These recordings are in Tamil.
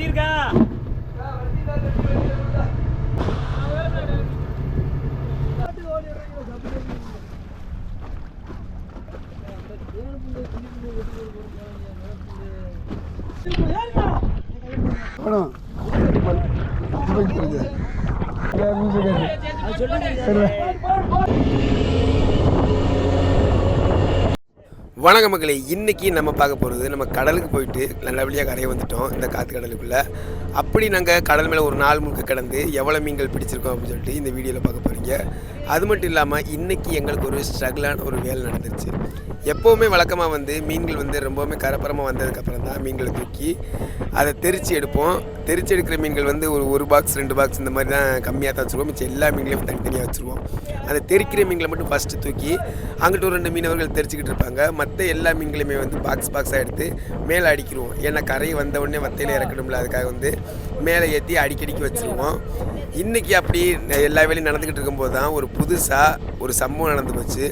tirga வணக்க மக்களே. இன்றைக்கி நம்ம பார்க்க போகிறது நம்ம கடலுக்கு போயிட்டு நல்லபடியாக கரையை வந்துட்டோம் இந்த காற்று கடலுக்குள்ளே. அப்படி நாங்கள் கடல் மேலே ஒரு நாள் முழுக்க கடந்து எவ்வளோ மீன்கள் பிடிச்சிருக்கோம் அப்படின்னு சொல்லிட்டு இந்த வீடியோவில் பார்க்க போகிறீங்க அது மட்டும் இல்லாமல் இன்றைக்கி எங்களுக்கு ஒரு ஸ்ட்ரகிளான ஒரு வேலை நடந்துருச்சு. எப்போவுமே வழக்கமாக வந்து மீன்கள் வந்து ரொம்பவுமே கரப்பரமாக வந்ததுக்கப்புறம் தான் மீன்களை தூக்கி அதை தெரிச்சு எடுப்போம். தெரிச்சு எடுக்கிற மீன்கள் வந்து ஒரு ஒரு பாக்ஸ் ரெண்டு பாக்ஸ் இந்த மாதிரி தான் கம்மியாக தான் வச்சுருவோம். மிச்சம் எல்லா மீன்களையும் தனித்தனியாக வச்சுருவோம். அதை தெரிக்கிற மீன்களை மட்டும் ஃபஸ்ட்டு தூக்கி அங்கிட்ட ஒரு ரெண்டு மீனவர்கள் தெரிச்சுக்கிட்டு இருப்பாங்க. மற்ற எல்லா மீன்களையுமே வந்து பாக்ஸ் பாக்ஸாக எடுத்து மேலே அடிக்கிடுவோம். ஏன்னா கரை வந்த உடனே வத்தையில் இறக்கணும்ல அதுக்காக வந்து மேலே ஏற்றி அடிக்கடிக்கு வச்சுருவோம். இன்றைக்கி அப்படி எல்லா வேலையும் நடந்துக்கிட்டு இருக்கும்போது தான் ஒரு புதுசாக ஒரு சம்பவம் நடந்து போச்சு.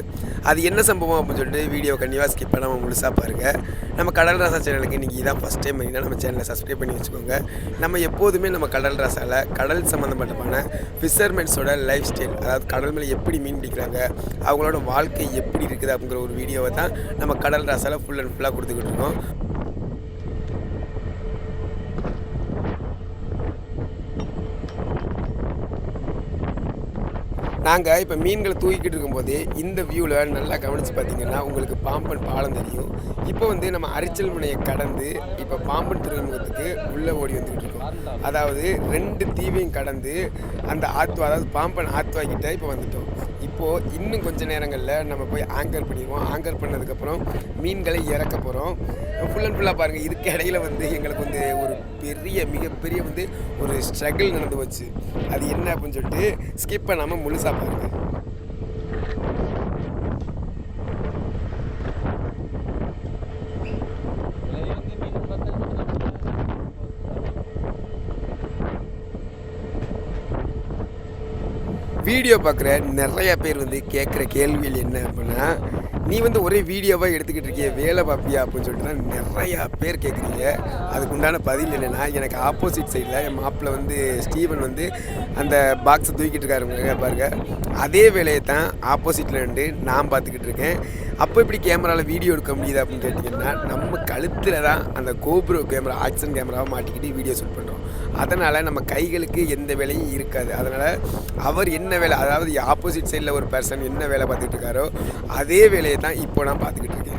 அது என்ன சம்பவம் அப்படின்னு சொல்லிட்டு வீடியோ கண்டிப்பாக ஸ்கிப் பண்ணாமல் முழுசாக பாருங்கள் நம்ம கடல் ராசா சேனலுக்கு இன்றைக்கி இதான் ஃபஸ்ட் டைம் பண்ணிங்கன்னா நம்ம சேனலை சப்ஸ்கிரைப் பண்ணி வச்சுக்கோங்க. நம்ம எப்போதுமே நம்ம கடல் ராசாவில் கடல் சம்மந்தப்பட்டமான ஃபிஷர்மென்ஸோட லைஃப் ஸ்டைல் அதாவது கடல் மேலே எப்படி மீன் பிடிக்கிறாங்க அவங்களோட வாழ்க்கை எப்படி இருக்குது அப்படிங்கிற ஒரு வீடியோவை தான் நம்ம நம்ம கடல் ராசாவில் ஃபுல் அண்ட் ஃபுல்லாக கொடுத்துக்கிட்டு இருக்கோம். நாங்கள் இப்போ மீன்களை தூக்கிக்கிட்டு இருக்கும்போது இந்த வியூவில் நல்லா கவனித்து பார்த்தீங்கன்னா உங்களுக்கு பாம்பன் பாலம் தெரியும். இப்போ வந்து நம்ம அரிச்சல் முனையை கடந்து இப்போ பாம்பன் துறைமுகத்துக்கு உள்ளே ஓடி வந்துக்கிட்டு இருக்கோம். அதாவது ரெண்டு தீவையும் கடந்து அந்த ஆத்வா அதாவது பாம்பன் ஆத்துவா கிட்ட இப்போ வந்துட்டோம். இப்போது இன்னும் கொஞ்ச நேரங்களில் நம்ம போய் ஆங்கர் பண்ணிடுவோம். ஆங்கர் பண்ணதுக்கப்புறம் மீன்களை இறக்க போகிறோம் ஃபுல் அண்ட் ஃபுல்லாக பாருங்கள் இதுக்கு இடையில வந்து எங்களுக்கு வந்து ஒரு பெரிய மிகப்பெரிய வந்து ஒரு ஸ்ட்ரகிள் நடந்து போச்சு அது என்ன அப்படின்னு சொல்லிட்டு ஸ்கிப் பண்ணாமல் முழுசாக பாருங்கள் வீடியோ பார்க்குற நிறைய பேர் வந்து கேட்குற கேள்விகள் என்ன அப்படின்னா நீ வந்து ஒரே வீடியோவாக எடுத்துக்கிட்டு இருக்கிய வேலை பார்ப்பியா அப்படின்னு சொல்லிட்டு தான் நிறையா பேர் கேட்குறீங்க அதுக்கு உண்டான பதில் என்னென்னா எனக்கு ஆப்போசிட் சைடில் என் மாப்பிள்ள வந்து ஸ்டீவன் வந்து அந்த பாக்ஸை தூக்கிட்டு இருக்காருங்க பாருங்க. அதே வேலையை தான் ஆப்போசிட்டில் இருந்து நான் பார்த்துக்கிட்டு இருக்கேன் அப்போ இப்படி கேமராவில் வீடியோ எடுக்க முடியுது அப்படின்னு கேட்டிங்கன்னா நம்ம கழுத்தில் தான் அந்த கோபுரம் கேமரா ஆக்ஷன் கேமராவை மாட்டிக்கிட்டு வீடியோ ஷூட் பண்ணுறோம் அதனால் நம்ம கைகளுக்கு எந்த வேலையும் இருக்காது. அதனால் அவர் என்ன வேலை அதாவது ஆப்போசிட் சைடில் ஒரு பர்சன் என்ன வேலை பார்த்துட்டு இருக்காரோ அதே வேலையை தான் இப்போ நான் பார்த்துக்கிட்டு இருக்கேன்.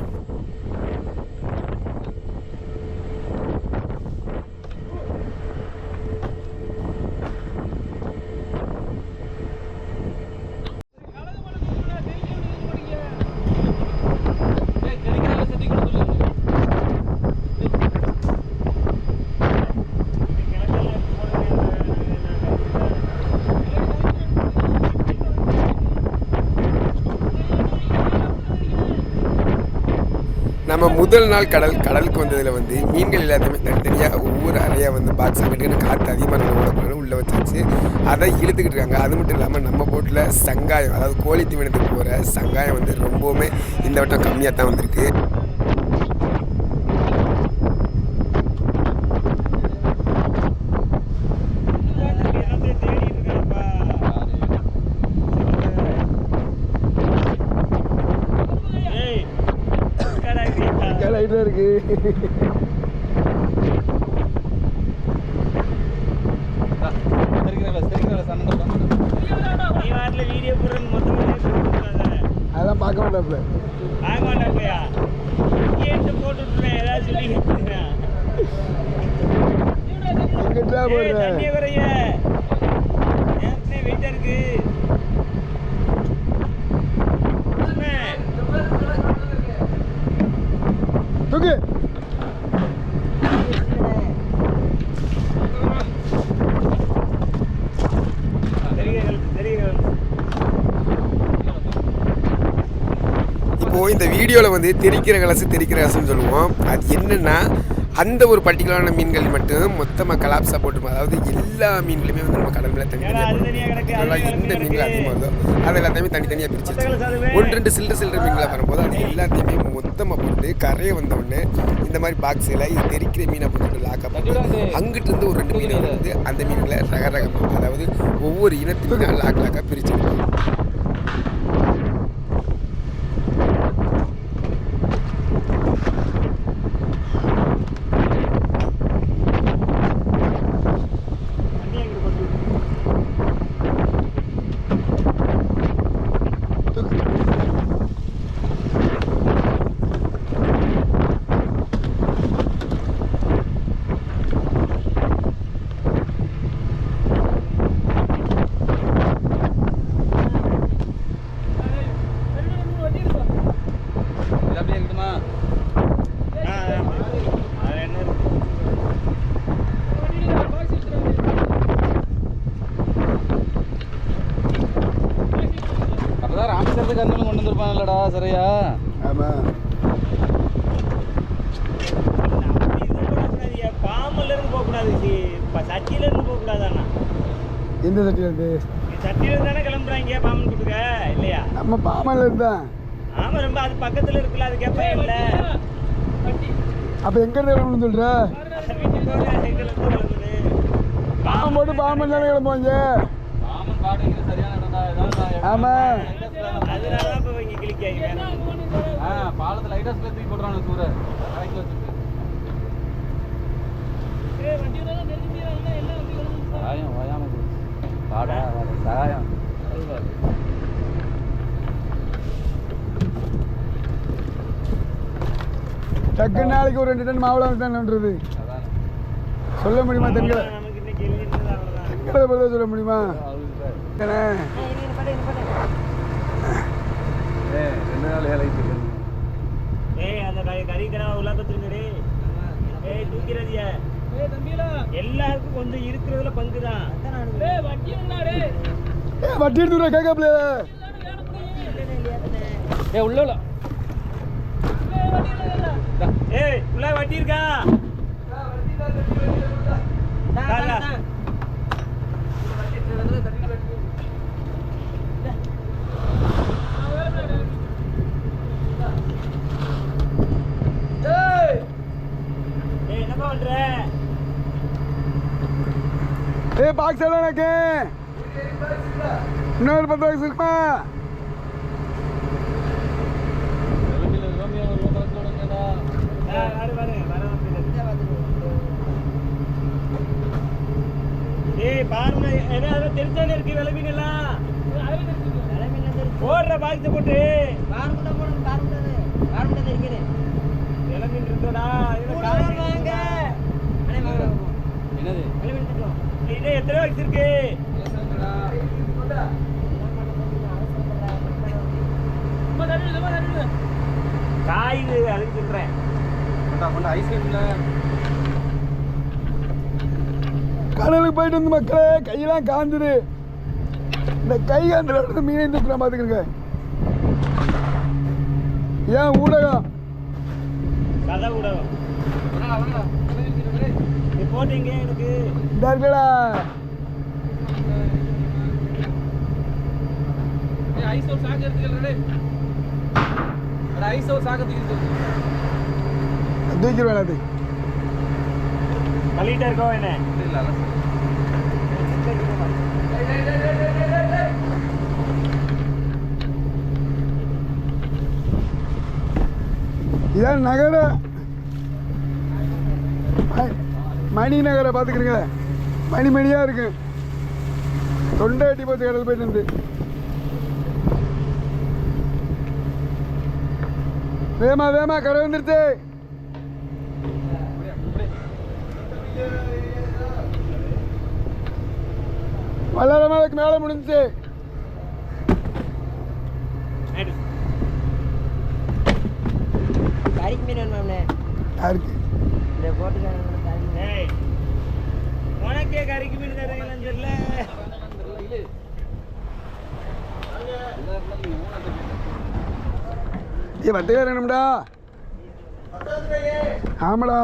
நம்ம முதல் நாள் கடல் கடலுக்கு வந்ததில் வந்து மீன்கள் எல்லாத்தையுமே தனித்தனியாக ஒவ்வொரு அறையாக வந்து பாக்ஸ் அங்கிட்டு காற்று அதிகமாக நம்ம உள்ளே வச்சாச்சு. அதை இழுத்துக்கிட்டு இருக்காங்க. அது மட்டும் இல்லாமல் நம்ம போட்டில் சங்காயம் அதாவது கோழி தீவனத்துக்கு போகிற சங்காயம் வந்து ரொம்பவுமே இந்த வட்டம் கம்மியாக தான் வந்திருக்கு. Hehehehe வீடியோவில் வந்து தெரிக்கிற கலசு தெரிக்கிற கலசுன்னு சொல்லுவோம். அது என்னென்னா அந்த ஒரு பர்டிகுலரான மீன்கள் மட்டும் மொத்தமாக கலாப்ஸாக போட்டு அதாவது எல்லா மீன்களுமே வந்து நம்ம கடல் மேலே ஏன்னா அது தனியா தனித்தனியாக எந்த. மீன்கள் அதிகமாக இருந்தோ அது எல்லாத்தையுமே தனித்தனியாக பிரிச்சு. ஒன்று ரெண்டு சில்லற சில்லற மீன்களாக வரும்போது அது எல்லாத்தையுமே மொத்தமாக போட்டு கரையை வந்த உடனே இந்த மாதிரி பாக்ஸில் இது தெரிக்கிற மீனை போட்டு லாக்காக போட்டு அங்கிட்டு இருந்து ஒரு ரெண்டு மீனை வந்து அந்த மீன்களை ரக ரகமாக அதாவது ஒவ்வொரு இனத்து மீனாக லாக் லாக்காக பிரிச்சு எடுப்போம். தண்ணி எங்கிட்டு கொண்டு விடு. தூக்கு ஆ, ஆமா. அது என்ன இருக்கு? அப்பதான் ராமேஸ்வரத்துக்கு அண்ணன் கொண்டு வந்திருப்பாங்கல்லடா சரியா ஆமாம் அப்படி இது போடக்கூடாதுய்யா. பாம்புல இருந்து போகக்கூடாது இது. இப்ப சட்டியில இருந்து போகக்கூடாது அண்ணா. எந்த தானே கிளம்புறாங்க பாம்பு கொடுக்க இல்லையா? நம்ம பாமால இருந்தான் ஆமா ரொம்ப அது பக்கத்துல இருக்குல்ல அது கேட்பேன் இல்ல. அப்போ எங்கேருந்து கிளம்பணும்னு சொல்கிற வீட்டுக்கு போக எங்க இருந்து கிளம்புது பாம்பு போட்டு பாம்பு தானே கிளம்புவாங்க. ஆமாம் அதனாலதான் இப்ப இங்க கிளிக்காங்க. ஆ பாலத்துல லைட் ஹவுஸ்ல தூக்கி போடுறானு சூர வச்சுட்டு. வாயாம பாடா சாயம் டக்கு நாளைக்கு ஒரு ரெண்டு டன் மாவளம் தானேன்றது சொல்ல முடியுமா பதில் சொல்ல முடியுமா? ரெண்டு நாள் வேலை ஏய் அந்த கறி கறி உள்ள ஏய் தூக்கிறதிய எல்லாருக்கும் கொஞ்சம் இருக்கிறதுல பங்கு தான் ஏ வட்டி எடுத்து கேட்கப்பில்ல ஏ உள்ள உள்ள ஏய் உள்ள வட்டி இருக்கா. ஏய் பாக்ஸ் எல்லாம் எனக்கு இன்னொரு பத்து பாக்ஸ் இருக்குமா? பாருங்க அதெல்லாம் தெரிஞ்சானே இருக்கு விலை மீன் எல்லாம் போடுற பாக்ஸ் போட்டு. விலை மீன் இருக்குடா இது காய்கறி என்னது இது எத்தனை பாக்ஸ் இருக்கு. காய் இது அதுக்கு சொல்றேன் கொண்டா கொண்டா ஐஸ்கிரீம்ல கடலுக்கு போயிட்டு வந்து மக்களே கையெல்லாம் காந்துது இந்த கை காந்துல மீனை தூக்குற பார்த்துக்கிறங்க ஏன் ஊடகம்? கதை ஊடகம். போட்டீங்க எனக்கு. இந்த இருக்கடா. ஏ ஐஸ் ஒரு சாக்கு எடுத்துக்கலடே அட ஐஸ் ஒரு சாக்கு தூக்கி தூக்கிடுவேன் அது இருக்கோ என்ன? இல்ல அலசு இதான் நகர. மணி நகரை பார்த்துக்கிறீங்க. மணி மணியாக இருக்கு. தொண்டை அடி போச்சு கடல் போயிட்டு இருந்து. வேமா வேமா கடை வந்துருச்சு. வளர மேலக்கு மேலே முடிஞ்சுச்சு. மீன் வேணுமாம்ண்ணே யாருக்கு? இந்த போட்டுக்காரங்க உனக்கே கறிக்கு மீன் தரீங்களான்னு தெரியல. ஏ வட்டையா வேணும்டா ஆமாடா.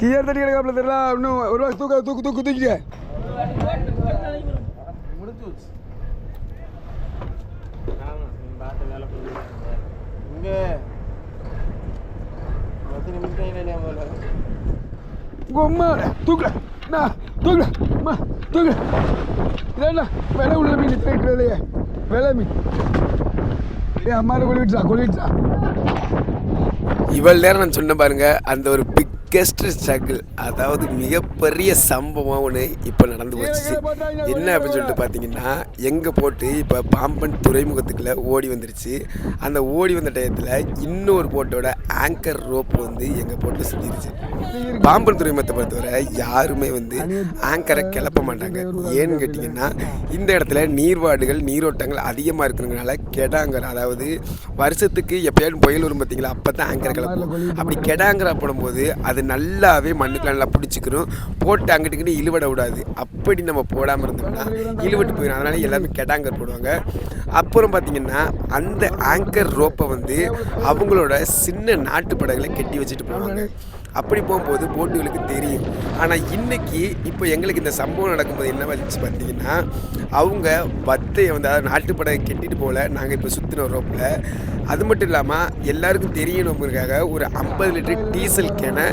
கியர் தட்டி கிடக்காப்புல தெரியல. இன்னும் ஒரு வாரம் தூக்க தூக்கு தூக்கு தூக்கிக்க. ஆமா நீ பார்த்து வேலை பண்ணுங்க இங்க பத்து நிமிஷம் இல்லை போல உங்க அம்மா தூக்கல நான் தூக்கல அம்மா தூக்கல இதான் விலை உள்ள மீன் தேக்கிறதுலையே விலை மீன் ஏ அம்மாவை கொள்ளிடுச்சா கொள்ளிடுச்சா இவ்வளோ நேரம் நான் சொன்ன பாருங்க அந்த ஒரு பிக்கெஸ்ட் ஸ்ட்ரகிள் அதாவது மிகப்பெரிய சம்பவம் ஒன்று இப்போ நடந்து போச்சு. என்ன அப்படின்னு சொல்லிட்டு பார்த்தீங்கன்னா எங்கே போட்டு இப்போ பாம்பன் துறைமுகத்துக்குள்ளே ஓடி வந்துருச்சு. அந்த ஓடி வந்த டயத்தில் இன்னொரு போட்டோட ஆங்கர் ரோப் வந்து எங்கள் போட்டில் சுற்றிடுச்சு பாம்பன் துறைமுகத்தை பொறுத்தவரை யாருமே வந்து ஆங்கரை கிளப்ப மாட்டாங்க. ஏன்னு கேட்டிங்கன்னா இந்த இடத்துல நீர்வாடுகள் நீரோட்டங்கள் அதிகமாக இருக்கிறதுனால கெடாங்கர் அதாவது வருஷத்துக்கு எப்பயாவது புயல் வரும் பார்த்தீங்களா அப்போ தான் ஆங்கரை கிளப்பும் அப்படி கெடாங்கரா போடும்போது அது நல்ல ஃபுல்லாகவே மண்ணுக்கு நல்லா பிடிச்சிக்கிறோம் போட்டு அங்கிட்டு இங்கிட்டு இழுவட விடாது. அப்படி நம்ம போடாமல் இருந்தோம்னா இழுவட்டு போயிடும் அதனால எல்லாமே கெடாங்கர் போடுவாங்க. அப்புறம் பார்த்தீங்கன்னா அந்த ஆங்கர் ரோப்பை வந்து அவங்களோட சின்ன நாட்டு படகுல கட்டி வச்சுட்டு போவாங்க. அப்படி போகும்போது போட்டுகளுக்கு தெரியும். ஆனால் இன்றைக்கி இப்போ எங்களுக்கு இந்த சம்பவம் நடக்கும்போது என்ன வந்துச்சு பார்த்தீங்கன்னா அவங்க பத்தையை வந்து அதாவது நாட்டுப்படை கெட்டிட்டு போகல நாங்கள் இப்போ சுற்றின ரோப்பில் அது மட்டும் இல்லாமல் எல்லாருக்கும் தெரியணுங்கிறதுக்காக ஒரு ஐம்பது லிட்டர் டீசல் கேனை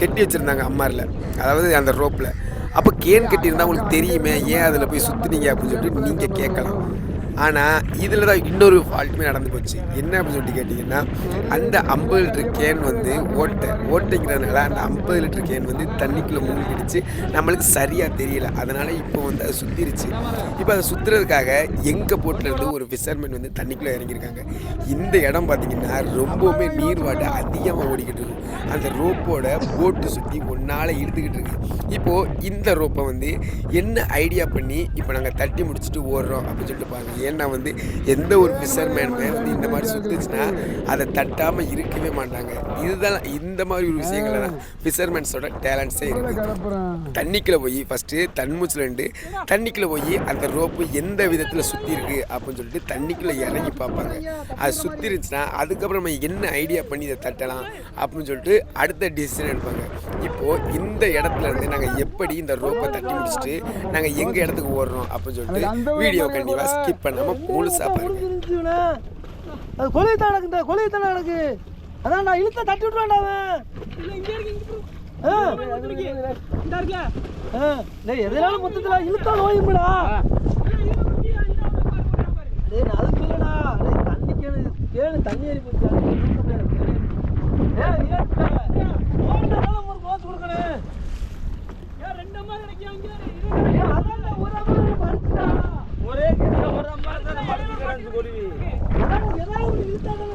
கெட்டி வச்சுருந்தாங்க அம்மாரில். அதாவது அந்த ரோப்பில் அப்போ கேன் கட்டியிருந்தால் உங்களுக்கு தெரியுமே ஏன் அதில் போய் சுற்றுனீங்க அப்படின்னு சொல்லிட்டு நீங்கள் கேட்கலாம். ஆனால் இதில் தான் இன்னொரு ஃபால்ட்டுமே நடந்து போச்சு. என்ன அப்படின்னு சொல்லிட்டு கேட்டிங்கன்னா அந்த ஐம்பது லிட்டர் கேன் வந்து ஓட்டை ஓட்டைங்கிறதுனால அந்த ஐம்பது லிட்டர் கேன் வந்து தண்ணிக்குள்ளே மூழ்கிடுச்சு. நம்மளுக்கு சரியாக தெரியல. அதனால் இப்போ வந்து அது சுற்றிருச்சு இப்போ அதை சுற்றுறதுக்காக எங்கள் போட்டிலேருந்து ஒரு ஃபிஷர்மேன் வந்து தண்ணிக்குள்ளே இறங்கியிருக்காங்க. இந்த இடம் பார்த்தீங்கன்னா ரொம்பவுமே நீர்வாட்டை அதிகமாக ஓடிக்கிட்டு இருக்கும் அந்த ரோப்போட போட்டு சுற்றி ஒன்றால் இழுத்துக்கிட்டு இருக்கு. இப்போது இந்த ரோப்பை வந்து என்ன ஐடியா பண்ணி இப்போ நாங்கள் தட்டி முடிச்சுட்டு ஓடுறோம் அப்படின்னு சொல்லிட்டு பாருங்க. ஏன்னா வந்து எந்த ஒரு ஃபிஷர்மேனுமே வந்து இந்த மாதிரி சுற்றுச்சுன்னா அதை தட்டாமல் இருக்கவே மாட்டாங்க. இதுதான் இந்த மாதிரி ஒரு விஷயங்கள தான் ஃபிஷர்மேன்ஸோட டேலண்ட்ஸே இருக்குது தண்ணிக்குள்ளே போய் ஃபஸ்ட்டு தன்மூச்சில் இருந்து தண்ணிக்குள்ளே போய் அந்த ரோப்பு எந்த விதத்தில் சுற்றி இருக்கு அப்படின்னு சொல்லிட்டு தண்ணிக்குள்ளே இறங்கி பார்ப்பாங்க. அது சுற்றி இருந்துச்சுன்னா அதுக்கப்புறம் நம்ம என்ன ஐடியா பண்ணி இதை தட்டலாம் அப்படின்னு சொல்லிட்டு அடுத்த டிசிஷன் எடுப்பாங்க. இப்போது இந்த இடத்துல இருந்து நாங்கள் எப்படி இந்த ரோப்பை தட்டி முடிச்சுட்டு நாங்கள் எங்கள் இடத்துக்கு ஓடுறோம் அப்படின்னு சொல்லிட்டு வீடியோ கண்டிப்பாக ஸ்கிப் பண்ணாமல் முழுசாக பாருங்க. அது கொலையத்தான் நடக்குது கொலையத்தான் நடக்கு அதான் நான் இழுத்த தட்டி விட்டுருவேன்டா அவன். ஆ. ஆ. டேய் எதனால மொத்தத்துல இழுத்தா நோயும்டா. டேய் நான் அதுக்கு இல்லடா. டேய் தண்ணி கேளு கேளு தண்ணி ஏறி போச்சு. ஏய் ஏட்டா ஓட்டனால ஒரு கோஸ் கொடுக்கணும். ஏன் ரெண்டு அம்மா கிடைக்கும் அங்க ஏய் அதான் ஒரு அம்மா மறுத்துடா ஒரே கிட்ட ஒரு அம்மா தான் படுத்து கிடந்து அதான் ஏதாவது ஒரு இழுத்தாதானே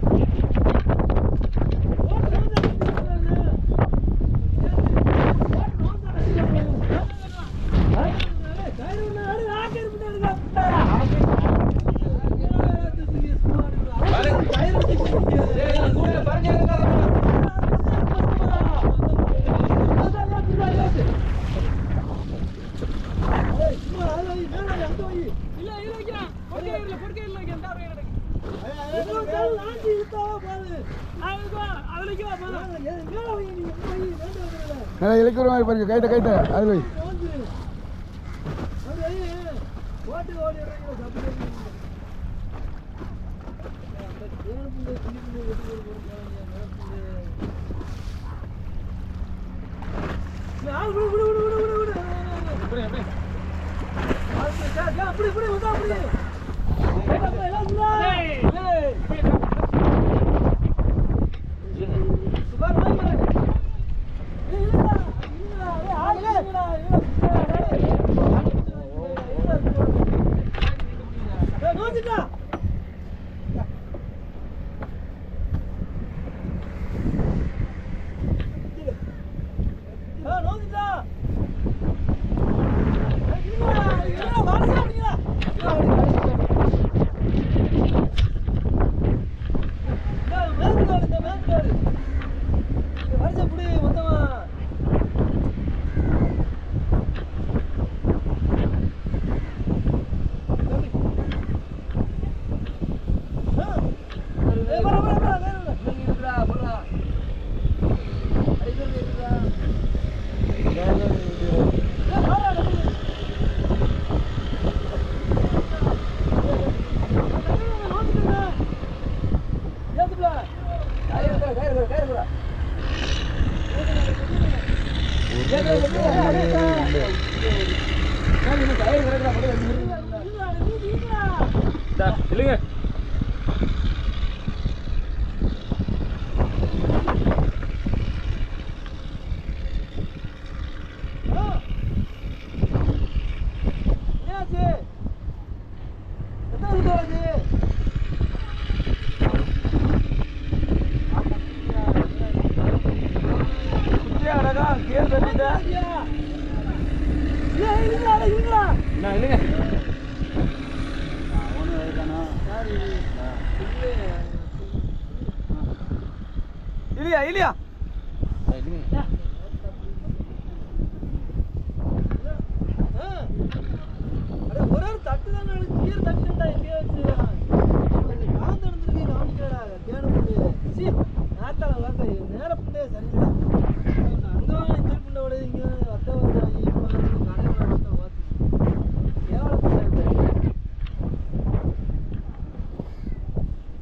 நல்லா இழுக்கிற மாதிரி பாருங்க. கைட்ட கைட்ட. அது போய் அப்படி அப்படி வந்தா அப்படி ஒரு ஒரு தட்டு தான் கீழே தட்டுடா எங்கேயோ வச்சு காந்து நடந்துருக்கு கவனிக்கலடா கேடு புண்டு சி நாத்தால வார்த்தை நேர புண்டே சரியில்லை அங்க வாங்க இந்த புண்டை விட இங்க அத்தை வந்து இப்போ கடையில் வார்த்தை வாத்து கேவல புண்டை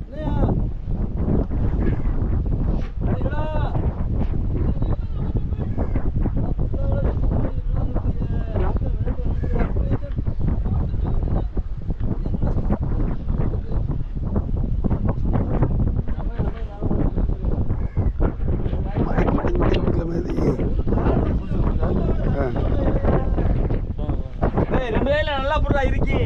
இல்லையா அடேடா மடக்கி மடக்கி மடக்கி கொடுக்கல மாதிரி ஆ ஏய் ரெண்டு வேல நல்லா போடுறா இருக்கி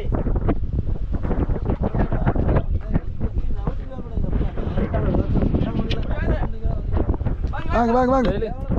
வாங்க வாங்க வாங்க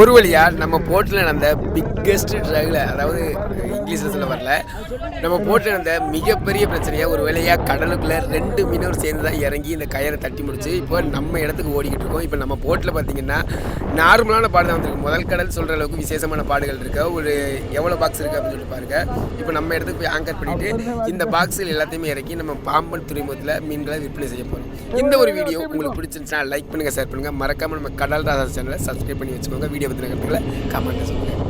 ஒரு வழியாக நம்ம போட்டில் நடந்த பிக்கெஸ்ட் ட்ரகில் அதாவது இங்கிலீஷில் சொல்ல வரல நம்ம போட்டில் நடந்த மிகப்பெரிய பிரச்சனையாக ஒரு வேலையாக கடலுக்குள்ளே ரெண்டு மீனவர் சேர்ந்து தான் இறங்கி இந்த கயரை தட்டி முடிச்சு இப்போ நம்ம இடத்துக்கு ஓடிக்கிட்டு இருக்கோம். இப்போ நம்ம போட்டில் பார்த்தீங்கன்னா நார்மலான பாடு தான் வந்திருக்கு. முதல் கடல் சொல்கிற அளவுக்கு விசேஷமான பாடுகள் இருக்கா. ஒரு எவ்வளோ பாக்ஸ் இருக்குது அப்படின்னு சொல்லி பாருங்க. இப்போ நம்ம இடத்துக்கு போய் ஆங்கர் பண்ணிவிட்டு இந்த பாக்ஸில் எல்லாத்தையுமே இறக்கி நம்ம பாம்பன் துறைமுகத்தில் மீன்களை விற்பனை செய்ய போகிறோம் இந்த ஒரு வீடியோ உங்களுக்கு பிடிச்சிருந்துச்சுன்னா லைக் பண்ணுங்கள் ஷேர் பண்ணுங்கள் மறக்காமல் நம்ம கடல் ராசா சேனலை சப்ஸ்கிரைப் பண்ணி வச்சுக்கோங்க. வீடியோ பற்றின கருத்துக்களை கமெண்ட்டில் சொல்லுங்கள்